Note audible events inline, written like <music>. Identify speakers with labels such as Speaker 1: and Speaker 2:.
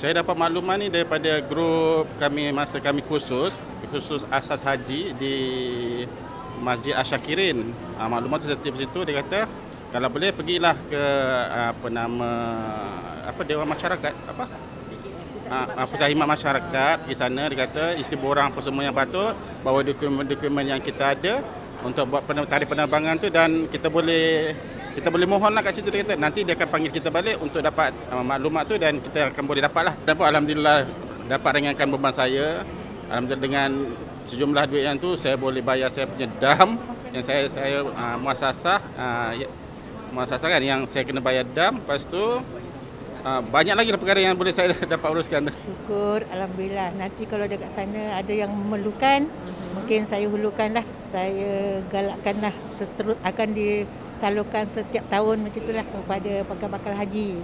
Speaker 1: Saya dapat makluman ni daripada grup kami masa kami khusus, khusus asas haji di Masjid Asyakirin. Ha, maklumat tu tertib situ dia kata kalau boleh pergilah ke apa nama apa dewan masyarakat apa Ah, pusat khidmat masyarakat di sana dia kata isi borang apa semua yang patut bawa dokumen-dokumen yang kita ada untuk buat tarikh penerbangan tu dan kita boleh kita boleh mohon lah kat situ dia kata nanti dia akan panggil kita balik untuk dapat uh, maklumat tu dan kita akan boleh dapat lah. Dan pun Alhamdulillah dapat ringankan beban saya. Alhamdulillah dengan sejumlah duit yang tu saya boleh bayar saya punya dam yang saya saya uh, muasasah uh, ya, muasasah kan yang saya kena bayar dam. Lepas tu uh, banyak lagi lah perkara yang boleh saya <laughs> dapat uruskan tu.
Speaker 2: Syukur, Alhamdulillah. Nanti kalau dekat sana ada yang memerlukan, mungkin saya hulukanlah. Saya galakkanlah seterus akan disalurkan setiap tahun macam itulah kepada bakal-bakal haji.